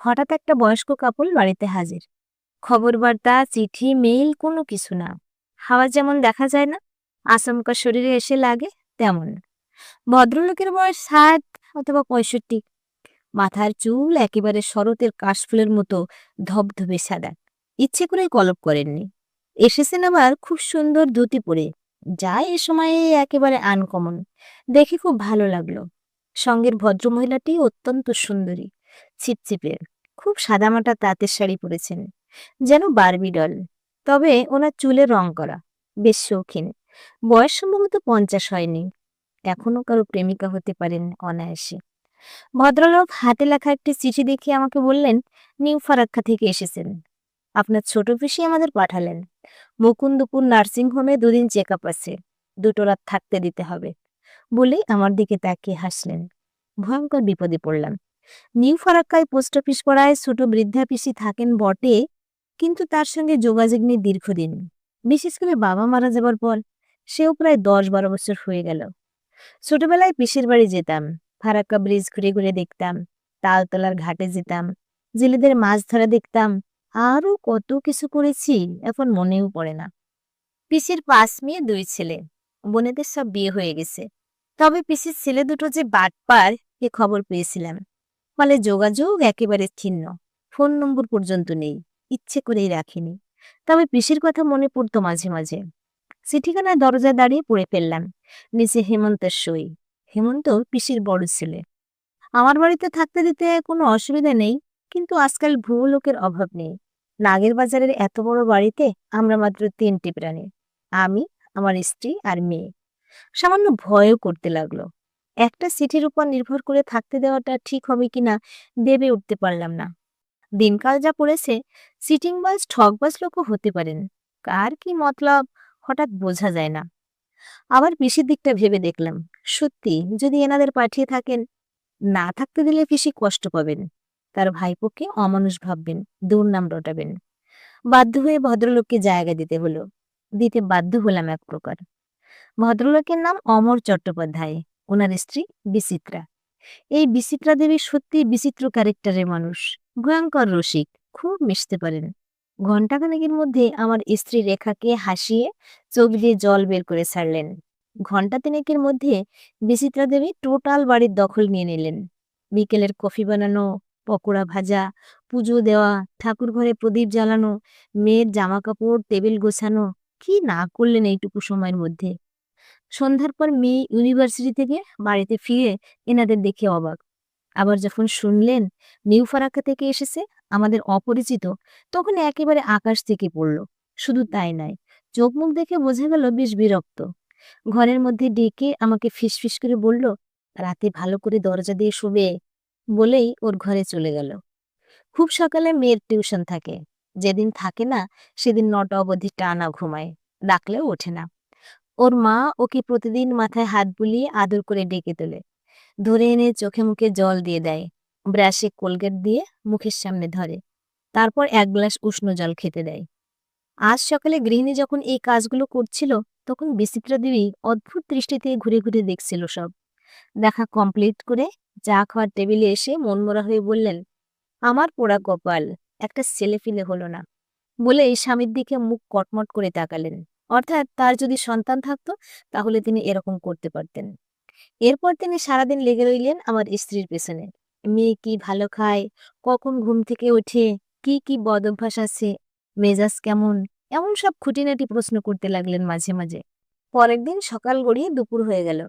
হঠাৎ একটা বয়স্ক কাপল বাড়িতে হাজির। খবর বার্তা চিঠি, মেইল, কোনো কিছু না। হাওয়া যেমন দেখা যায় না, আচমকা শরীরে এসে লাগে তেমন। ভদ্রলোকের বয়স ষাট অথবা পঁয়ষট্টি। মাথার চুল একেবারে শরতের কাশফুলের মতো ধবধবে সাদা। ইচ্ছে করে কলপ করেননি। এসেছেন আবার খুব সুন্দর ধুতি পরে। যা এ সময়ে একেবারে আনকমন দেখে খুব ভালো লাগল। সঙ্গের ভদ্রমহিলাটি অত্যন্ত সুন্দরী। ছিপছিপে। খুব সাদামাটা তাঁতের শাড়ি পরেছেন। যেন বারবি ডল। তবে ওনার চুলে রং করা। বেশ শৌখিন। বয়স সম্ভবত পঞ্চাশ হয়নি। এখনও কারও প্রেমিকা হতে পারেন অনায়াসে। ভদ্রলোক হাতে লেখা একটি চিঠি দেখে আমাকে বললেন, নিউ ফারাক্কা থেকে এসেছেন। আপনার ছোট পিসি আমাদের পাঠালেন। মুকুন্দপুর নার্সিং হোমে দুদিন চেক আপ আছে। দুটো রাত থাকতে দিতে হবে। বলেই আমার দিকে তাকিয়ে হাসলেন। ভয়ঙ্কর বিপদে পড়লাম। নিউ ফারাক্কায় পোস্ট অফিস পড়ায় ছোট বৃদ্ধা পিসি থাকেন বটে, কিন্তু তার সঙ্গে যোগাযোগ নেই দীর্ঘদিন। বিশেষ করে বাবা মারা যাবার পর সেও প্রায় দশ বারো বছর হয়ে গেল। ছোটবেলায় পিসির বাড়ি যেতাম, ফারাক্কা ব্রিজ ঘুরে ঘুরে দেখতাম, তালতলার ঘাটে যেতাম, জেলেদের মাছ ধরা দেখতাম, আরও কত কিছু করেছি এখন মনেও পড়ে না। পিসির পাঁচ মেয়ে, দুই ছেলে, বোনেদের সব বিয়ে হয়ে গেছে। তবে পিসির ছেলে দুটো যে বাটপার, এ খবর পেয়েছিলাম। ফলে যোগাযোগ একেবারে ছিন্ন। ফোন নম্বর পর্যন্ত নেই। ইচ্ছে করেই রাখিনি। তবে পিসির কথা মনে পড়তো মাঝে মাঝে। চিঠিখানায় দরজায় দাঁড়িয়ে পড়ে ফেললাম। নিচে হেমন্তের সই। হেমন্ত পিসির বড় ছেলে। আমার বাড়িতে থাকতে দিতে কোনো অসুবিধা নেই, কিন্তু আজকাল ভুয়ো লোকের অভাব নেই। নাগের বাজারের এত বড় বাড়িতে আমরা মাত্র তিনটি প্রাণী। আমি, আমার স্ত্রী আর মেয়ে। সামান্য ভয়ও করতে লাগল। একটা সিটির উপর নির্ভর করে থাকতে দেওয়াটা ঠিক হবে কিনা ভেবে উঠতে পারলাম না। দিনকাল যা পড়েছে সিটিংবাজ ঠকবাজ লোকও হতে পারেন। কার কি মতলব হঠাৎ বোঝা যায় না। আবার পিসির দিকটা ভেবে দেখলাম। সত্যি, যদি এনাদের পাঠিয়ে থাকেন, না থাকতে দিলে পিসি কষ্ট পাবেন। তার ভাইপোকে অমানুষ ভাববেন, দুর্নাম রটাবেন। বাধ্য হয়ে ভদ্রলোককে জায়গা দিতে হলো। দিতে বাধ্য হলাম এক প্রকার। ভদ্রলোকের নাম অমর চট্টোপাধ্যায়। ওনার স্ত্রী বিচিত্রা। এই বিচিত্রা দেবী সত্যি বিচিত্র ক্যারেক্টারের মানুষ। ভয়ঙ্কর রসিক, খুব মিশতে পারেন। ঘণ্টাখানেকের মধ্যে আমার স্ত্রী রেখাকে হাসিয়ে চোখ দিয়ে জল বের করে ছাড়লেন। ঘণ্টা তিনেকের মধ্যে বিচিত্রা দেবী টোটাল বাড়ির দখল নিয়ে নিলেন। বিকেলের কফি বানানো, পকোড়া ভাজা, পুজো দেওয়া, ঠাকুর ঘরে প্রদীপ জ্বালানো, মেয়ের জামা কাপড় টেবিল গোছানো, কি না করলেন এইটুকু সময়ের মধ্যে? সন্ধ্যার পর মেয়ে ইউনিভার্সিটি থেকে বাড়িতে ফিরে এনাদের দেখে অবাক। আবার যখন শুনলেন নিউ ফারাক্কা থেকে এসেছে আমাদের অপরিচিত, তখন একেবারে আকাশ থেকে পড়ল। শুধু তাই নয় চোখ মুখ দেখে বোঝা গেল বেশ বিরক্ত। ঘরের মধ্যে ডেকে আমাকে ফিসফিস করে বলল, রাতে ভালো করে দরজা দিয়ে শুবে? বলেই ওর ঘরে চলে গেল। খুব সকালে মেয়ের টিউশন থাকে। যেদিন থাকে না, সেদিন নটা অবধি টানা ঘুমায়, ডাকলেও ওঠে না। ওর মা ওকে প্রতিদিন মাথায় হাত বুলিয়ে আদর করে ডেকে তোলে। ধরে এনে চোখে মুখে জল দিয়ে দেয়। ব্রাশে কোলগেট দিয়ে মুখের সামনে ধরে। তারপর এক গ্লাস উষ্ণ জল খেতে দেয়। আজ সকালে গৃহিণী যখন এই কাজগুলো করছিল, তখন বিচিত্রা দেবী অদ্ভুত দৃষ্টিতে ঘুরে ঘুরে দেখছিল সব। দেখা কমপ্লিট করে চা খাওয়ার টেবিলে এসে মনমরা হয়ে বললেন, আমার পোড়া কপাল, একটা ছেলে ফিলে হলো না। বলে স্বামীর দিকে মুখ কটমট করে তাকালেন। অর্থাৎ তার যদি সন্তান থাকতো, তাহলে তিনি এরকম করতে পারতেন। এরপর তিনি সারাদিন লেগে রইলেন আমার স্ত্রীর পেছনে। মেয়ে কি ভালো খায়? কখন ঘুম থেকে ওঠে? কি কি বদ অভ্যাস আছে? মেজাজ কেমন? এমন সব খুঁটিনাটি প্রশ্ন করতে লাগলেন মাঝে মাঝে। পরের দিন সকাল গড়িয়ে দুপুর হয়ে গেল।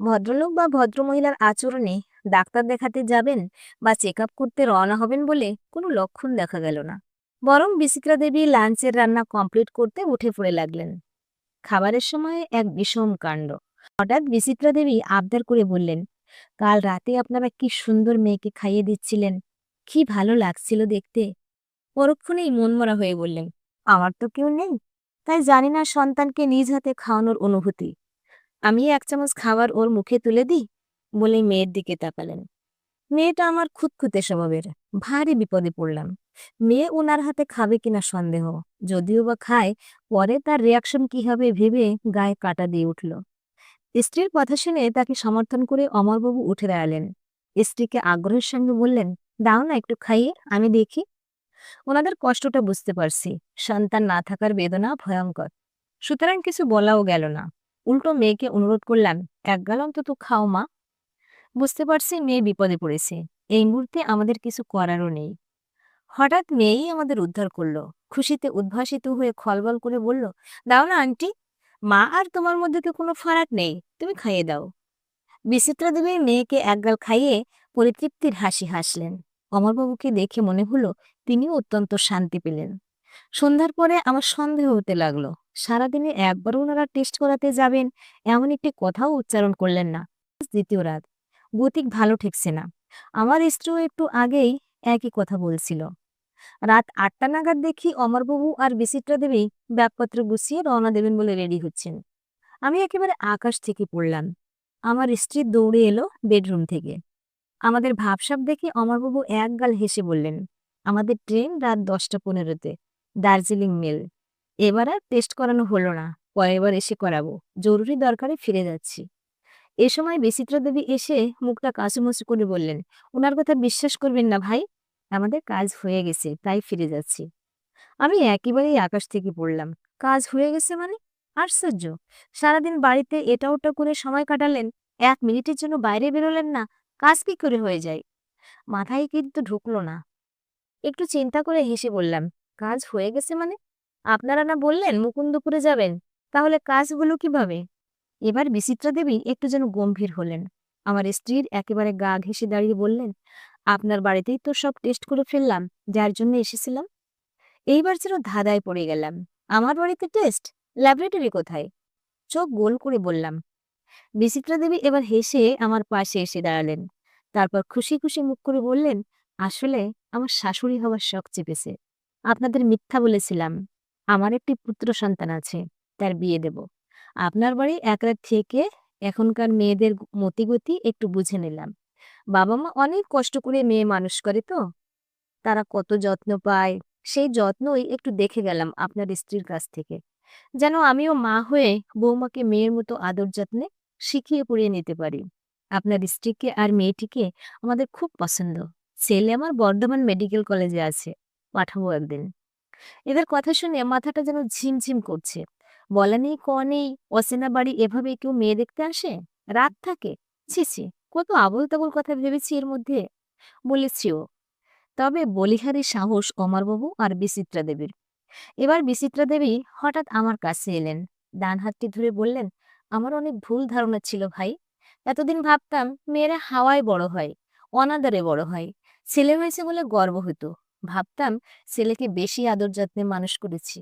ভদ্রলোক বা ভদ্রমহিলার আচরণে ডাক্তার দেখাতে যাবেন বা চেক করতে রওনা হবেন বলে কোনো লক্ষণ দেখা গেল না। বরং বিচিত্রা দেবী লাঞ্চের রান্না কমপ্লিট করতে উঠে পড়ে লাগলেন। খাবারের সময় এক বিষম কাণ্ড। হঠাৎ বিচিত্রা দেবী আবদার করে বললেন, কাল রাতে আপনারা কি সুন্দর মেয়েকে খাইয়ে দিচ্ছিলেন? কি ভালো লাগছিল দেখতে। পরক্ষণেই মনমরা হয়ে বললেন, আমার তো কেউ নেই, তাই জানি না সন্তানকে নিজ হাতে খাওয়ানোর অনুভূতি। আমি এক চামচ খাবার ওর মুখে তুলে দিই বলে মেয়ের দিকে তাকালেন। মেয়েটা আমার খুঁতখুঁতে স্বভাবের। ভারী বিপদে পড়লাম। মেয়ে ওনার হাতে খাবে কিনা সন্দেহ। যদিও বা খায়, পরে তার রিয়াকশন কি হবে ভেবে গায়ে কাটা দিয়ে উঠল। স্ত্রীর কথা শুনে তাকে সমর্থন করে অমরবাবু উঠে দাঁড়ালেন। স্ত্রীকে আগ্রহের সঙ্গে বললেন, দাও না একটু খাইয়ে, আমি দেখি। ওনাদের কষ্টটা বুঝতে পারছি। সন্তান না থাকার বেদনা ভয়ঙ্কর। সুতরাং কিছু বলাও গেল না। উল্টো মেয়েকে অনুরোধ করলাম, এক গাল অন্তত খাও মা। বুঝতে পারছি মেয়ে বিপদে পড়েছে। এই মুহূর্তে আমাদের কিছু করারও নেই। হঠাৎ মেয়েই আমাদের উদ্ধার করল। খুশিতে উদ্ভাসিত হয়ে খলবল করে বলল, দাও না, আন্টি। মা আর তোমার মধ্যে তো কোনো ফারাক নেই। তুমি খাইয়ে দাও। বিচিত্রা দেবী মেয়েকে একগাল খাইয়ে পরিতৃপ্তির হাসি হাসলেন। অমরবাবুকে দেখে মনে হলো তিনিও অত্যন্ত শান্তি পেলেন। সন্ধ্যার পরে আমার সন্দেহ হতে লাগল। সারাদিনে একবারও ওনারা টেস্ট করাতে যাবেন, এমন একটি কথাও উচ্চারণ করলেন না। দ্বিতীয় রাত। গতিক ভালো ঠেকছে না। আমার স্ত্রীও একটু আগেই একই কথা বলছিল। রাত আটটা নাগাদ দেখি অমরবাবু আর বিচিত্রা দেবী ব্যাগপত্র গুছিয়ে রওনা দেবেন বলে রেডি হচ্ছেন। আমি একেবারে আকাশ থেকে পড়লাম। আমার স্ত্রী দৌড়ে এলো বেডরুম থেকে। আমাদের ভাবসাব দেখে অমরবাবু এক গাল হেসে বললেন, আমাদের ট্রেন রাত দশটা পনেরোতে, দার্জিলিং মেল। এবার আর টেস্ট করানো হলো না, পরের এসে করাবো। জরুরি দরকারে ফিরে যাচ্ছি। এ সময় বিচিত্রা দেবী এসে মুখটা কাঁচুমুচু করে বললেন, ওনার কথা বিশ্বাস করবেন না ভাই, আমাদের কাজ হয়ে গেছে, তাই ফিরে যাচ্ছি। আমি একেবারেই আকাশ থেকে পড়লাম। কাজ হয়ে গেছে মানে? আশ্চর্য! সারাদিন বাড়িতে এটা ওটা করে সময় কাটালেন, এক মিনিটের জন্য বাইরে বেরোলেন না, কাজ কি করে হয়ে যায়? মাথায় কিন্তু ঢুকলো না। একটু চিন্তা করে হেসে বললাম, কাজ হয়ে গেছে মানে? আপনারা না বললেন মুকুন্দপুরে যাবেন, তাহলে কাজগুলো কীভাবে? এবার বিচিত্রা দেবী একটু যেন গম্ভীর হলেন। আমার স্ত্রীর একেবারে গা ঘেঁষে দাঁড়িয়ে বললেন, আপনার বাড়িতেই তো সব টেস্ট করে ফেললাম, যার জন্য এসেছিলাম? এইবার যেন ধাঁধায় পড়ে গেলাম, আমার বাড়িতে টেস্ট? ল্যাবরেটরি কোথায়? চোখ গোল করে বললাম, বিচিত্রা দেবী এবার হেসে আমার পাশে এসে দাঁড়ালেন। তারপর খুশি খুশি মুখ করে বললেন, আসলে আমার শাশুড়ি হওয়ার শখ চেপেছে। আপনাদের মিথ্যা বলেছিলাম, আমার একটি পুত্র সন্তান আছে, তার বিয়ে দেব। আপনার বাড়ি এক রাত থেকে এখনকার মেয়েদের মতিগতি একটু বুঝে নিলাম। বাবা মা অনেক কষ্ট করে মেয়ে মানুষ করে তো। তারা কত যত্ন পায়, সেই যত্নই একটু দেখে গেলাম আপনার স্ত্রীর কাছ থেকে। যেন আমিও মা হয়ে বৌমাকে মেয়ের মতো আদর যত্নে শিখিয়ে পড়িয়ে নিতে পারি। আপনার স্ত্রীকে আর মেয়েটিকে আমাদের খুব পছন্দ। ছেলে আমার বর্ধমান মেডিকেল কলেজে আছে, পাঠাবো একদিন। এদের কথা শুনে মাথাটা যেন ঝিমঝিম করছে। বলা নেই, ক নেই, অচেনা বাড়ি এভাবে কেউ মেয়ে দেখতে আসে? রাত থাকে। ছি ছি, কত আবল তাবল কথা ভেবেছি এর মধ্যে। বলেছিও তবে বলিহারি সাহস অমরবাবু আর বিচিত্রা দেবীর। এবার বিচিত্রা দেবী হঠাৎ আমার কাছে এলেন। ডান হাতটি ধরে বললেন, আমার অনেক ভুল ধারণা ছিল ভাই। এতদিন ভাবতাম মেয়েরা হাওয়ায় বড় হয়, অনাদারে বড় হয়, ছেলে হয়েছে বলে গর্ব হতো ভাবতাম ছেলেকে বেশি আদর যত্নে মানুষ করেছি।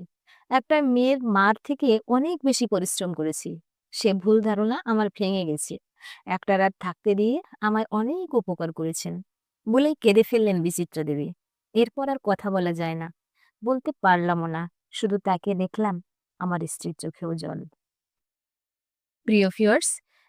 একটা মেয়ের মার থেকে অনেক বেশি পরিশ্রম করেছি। সে ভুল ধারণা আমার ভেঙে গেছে। একটা রাত থাকতে দিয়ে আমায় অনেক উপকার করেছেন। বলেই কেঁদে ফেললেন বিচিত্রা দেবী। এরপর আর কথা বলা যায় না। বলতে পারলামও না। শুধু তাকে দেখলাম আমার স্ত্রীর চোখেও জল। প্রিয় ভিউয়ার্স